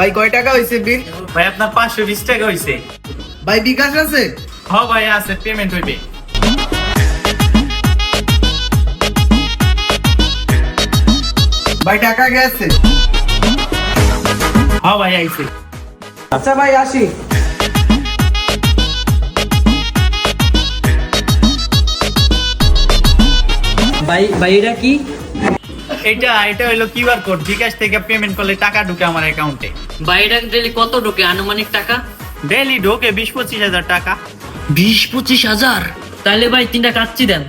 ভাই কয় টাকা হয়েছে বিল? ভাই আপনার পাঁচশো বিশ টাকা হয়েছে ভাই বিকাশ আছে? হ ভাই আছে পেমেন্ট হইবে। ভাই টাকা গেছে। হ ভাই আইছে। আচ্ছা ভাই আসি। ভাই ভাই এটা কি? এটা এটা হইল কিউআর কোড বিকাশ থেকে পেমেন্ট করলে টাকা ঢুকে আমার অ্যাকাউন্টে ভাই এটা ডেলি কত ঢোকে আনুমানিক টাকা? ডেলি ঢোকে বিশ পঁচিশ হাজার টাকা। বিশ পঁচিশ হাজার? তাহলে ভাই তিনটা কাচ্চি দেন।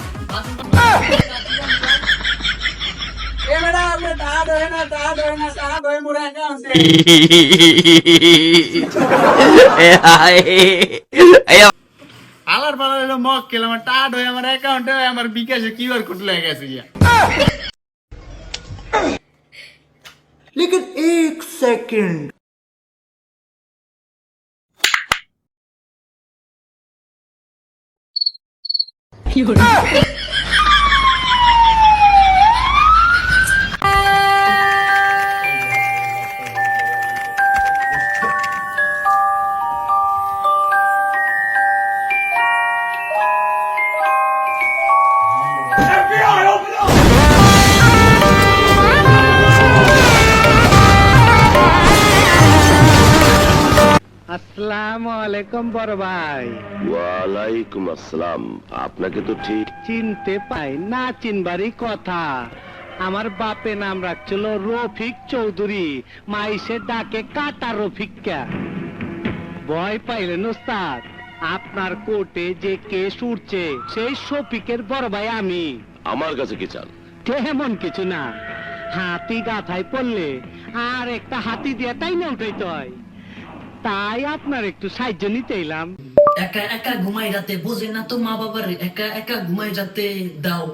আলার পালার হইল মক খেলে আমার টাকা হয়ে আমার অ্যাকাউন্টে আমার বিকাশে কিউআর কোড লেগে গেছে গিয়া আসসালামু আলাইকুম বড় ভাই। ওয়ালাইকুম আসসালাম। আপনাকে তো ঠিক চিনতে পাই না চিনবারই কথা। আমার বাপে নাম রাখছিল রফিক চৌধুরী। মাইসে ডাকে কাটা রফিককা। ভয় পাইলেন ওস্তাদ আপনার কোর্টে যে কেস উঠছে সেই শফিকের বড় ভাই আমি। আমার কাছে কি চান? তেমন কিছু না। হাতি গাথায় পড়লে আর একটা হাতি দিয়ে তাই না উঠাইতে হয়। তাই আপনার একটু সাহায্য নিতে এলাম একা একা ঘুমাই রাতে বোঝে না তো মা বাবার একা একা ঘুমাই যাতে দাও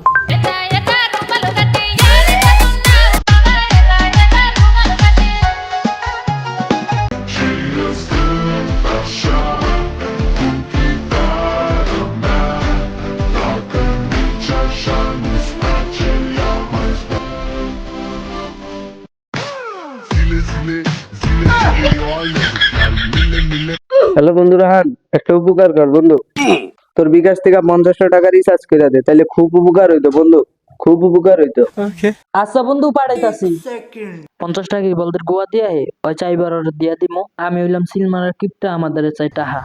Zile হ্যালো বন্ধুরা একটা উপকার কর বন্ধু। তোর বিকাশ থেকে পঞ্চাশশো টাকা রিচার্জ করে দে তাহলে খুব উপকার হইতো বন্ধু খুব উপকার হইতো। আচ্ছা বন্ধু পাঠাইতাছি পঞ্চাশ টাকা কি বলদের গোয়া দিয়া হে? ওই চাইবার দিয়া দিমো। আমি হইলাম সিনেমার কিপটা আমাদের চাই টাহা